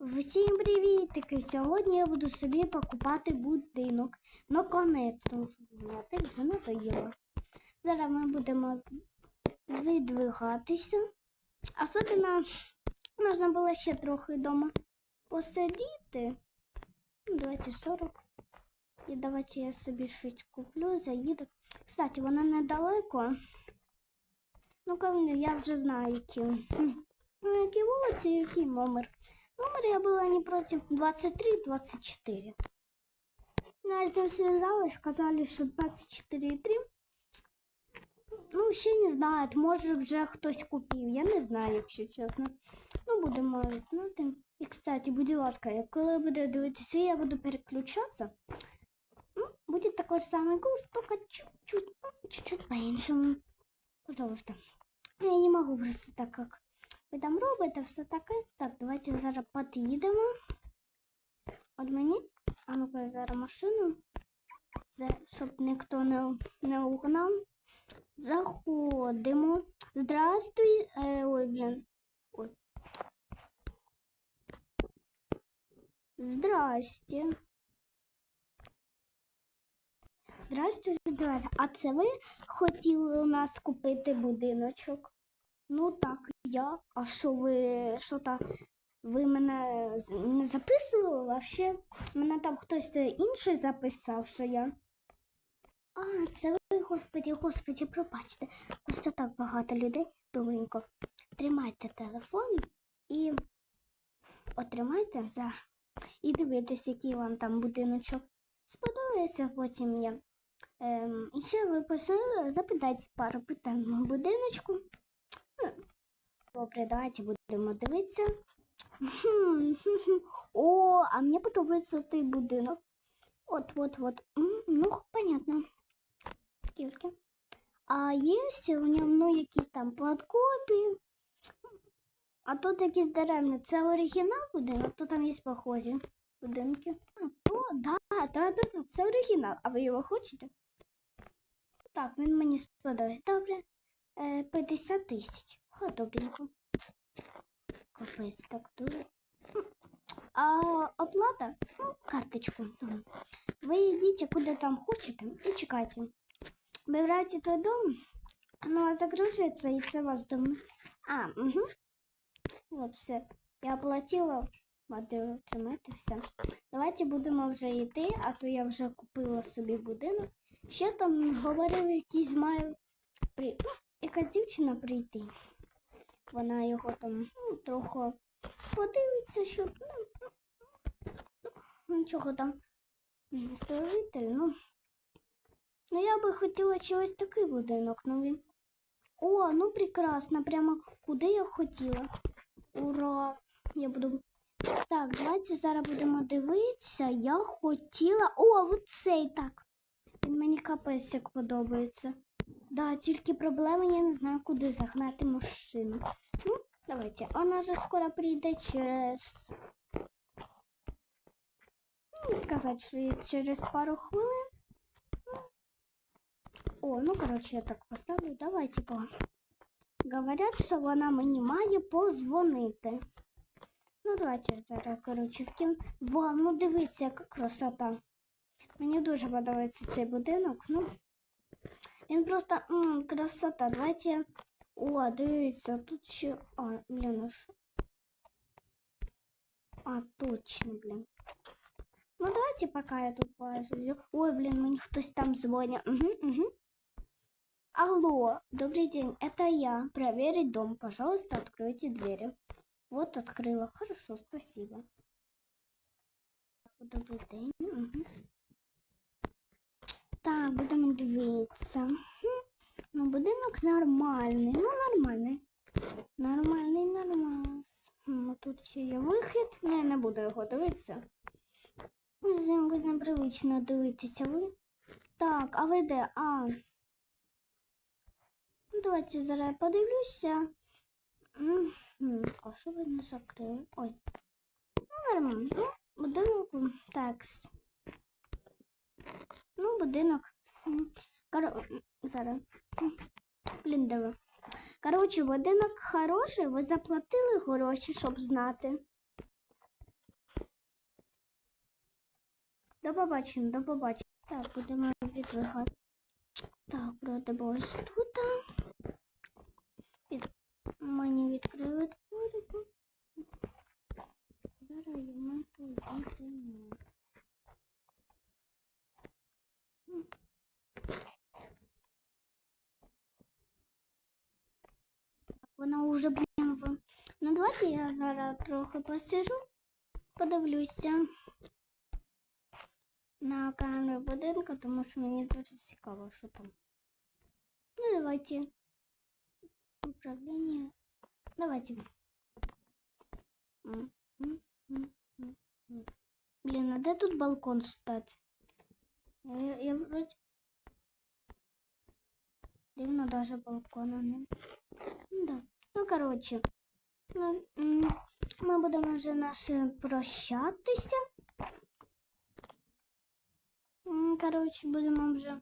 Всім привітики! Сьогодні я буду собі покупати будинок. Наконець-то я так вже надоїла. Зараз ми будемо видвигатися. Особливо можна було ще трохи вдома посидіти. Ну, Давайте 40. І давайте я собі щось куплю, заїду. Кстати, вона недалеко. Ну, я вже знаю, які. Ну, які вулиці, який номер. Номер я была не против 23-24. Ну, я с ним связалась, сказали, что 24,3. Ну, ще не знають, може хтось купив. Я не знаю, якщо чесно. Ну, будемо знати. І, кстати, будь ласка, коли буде дивитися, я буду переключатися. Ну, будет такой самый голос, только чуть-чуть, чуть-чуть по-іншому. Пожалуйста. Я не могу просто так, как ви там робите, все таке. Так, давайте зараз під'їдемо. От мені, а ну-ка зараз машину, щоб ніхто не, не угнав. Заходимо. Здравствуй. Е, ой, блін. Ой. Здрасте. Здрасте, здрасте. А це ви хотіли у нас купити будиночок? Ну так, я. А що ви що та ви мене не записували? Ще мене там хтось інший записав, що я. А, це ви, господі, господі, пробачте. Просто так багато людей. Добренько. Тримайте телефон і отримайте за і дивитесь, який вам там будиночок. Сподобається потім я. Ем, і ще ви запитайте пару питань на будиночку. Добре, давайте будемо дивитися. О, а мені подобається той будинок. От, от, от. Ну, понятно. Скільки? А є у ньому ну, якісь там подкопії. А тут якісь деревні. Це оригінал будинок, то там є похожі будинки. О, да, да, да, да, це оригінал. А ви його хочете? Так, він мені сподобається. Добре. Е, 50 тисяч. Ха, добренько. Капець, так дуже. А оплата? Ну, карточку. Ви йдіть куди там хочете і чекайте. Вибирайте той дом, воно загружується і це ваш дом. А, угу. От все. Я оплатила. Ладно, тримайте все. Давайте будемо вже йти, а то я вже купила собі будинок. Ще там говорили, якийсь має при... якась дівчина прийти. Вона його там ну, трохи подивиться, що ну, ну, нічого там не строїтель, ну. Ну я би хотіла ще ось такий будинок, ну він. О, ну прекрасно, прямо куди я хотіла. Ура! Я буду. Так, давайте зараз будемо дивитися. Я хотіла. О, оцей так. Він мені капець як подобається. Да, тільки проблема, я не знаю, куди загнати машину. Ну, давайте. Вона вже скоро прийде через. Ну, не сказати, що через пару хвилин. Ну. О, ну коротше, я так поставлю. Давайте по. Говорять, що вона мені має позвонити. Ну, давайте зараз, коротше, вкину. Вау, ну дивіться, яка красота. Мені дуже подобається цей будинок. Ну, він просто м, красота. Давайте. я- О, дивіться, тут ще. А, блін, а що? А, точно, блін. Ну, давайте пока я тут посижу. Ой, блин, мне хтось там звонит. Угу, угу. Алло, добрый день, это я. Проверить дом, пожалуйста, откройте двери. Вот открыла. Хорошо, спасибо. Добрий день. Угу. Так, будемо дивитися. Ну, будинок нормальний. Ну, нормальний. Нормальний, нормальний. Хм, Тут ще є вихід. Не, не буду його дивитися. Ну, з ним непривично дивитися ви. Так, а ви де? А. Ну, Давайте зараз я подивлюся. А що ви не закрили? Ой. Ну, нормально. Ну, будинок. м, Так. Ну, будинок. Кор... Зараз. Блін, диви. Коротше, будинок хороший, ви заплатили гроші, щоб знати. До побачення, до побачення. Так, будемо відвигати. Так, проти ось тут. Мені відкрили Вона вже, блін, в... Ну, давайте я зараз трохи посижу, подивлюся на камеру будинку, тому що мені дуже цікаво, що там. Ну, давайте. Управління. Давайте. М, м, м, м, м. Блін, а де тут балкон стать? Я, я вроде... Дивно даже балкона не. Да. Ну, коротше. Ну, ми будемо вже наше прощатися. Коротше, будемо вже.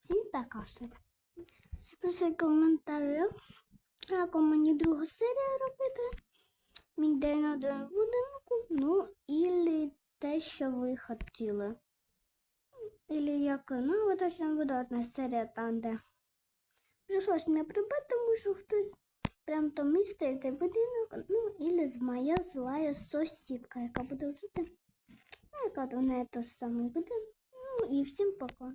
Всім пока. що. Пиши коментарі, яку мені другу серію робити. Мій день на будинку. Ну, і те, що ви хотіли. Ілі як, ну, ви точно буде одна серія там, де прийшлось мене прибити, тому що хтось прям там містить цей будинок, ну, ілі моя злая сусідка, яка буде жити. Ну, яка до неї теж самий буде. Ну, і всім пока.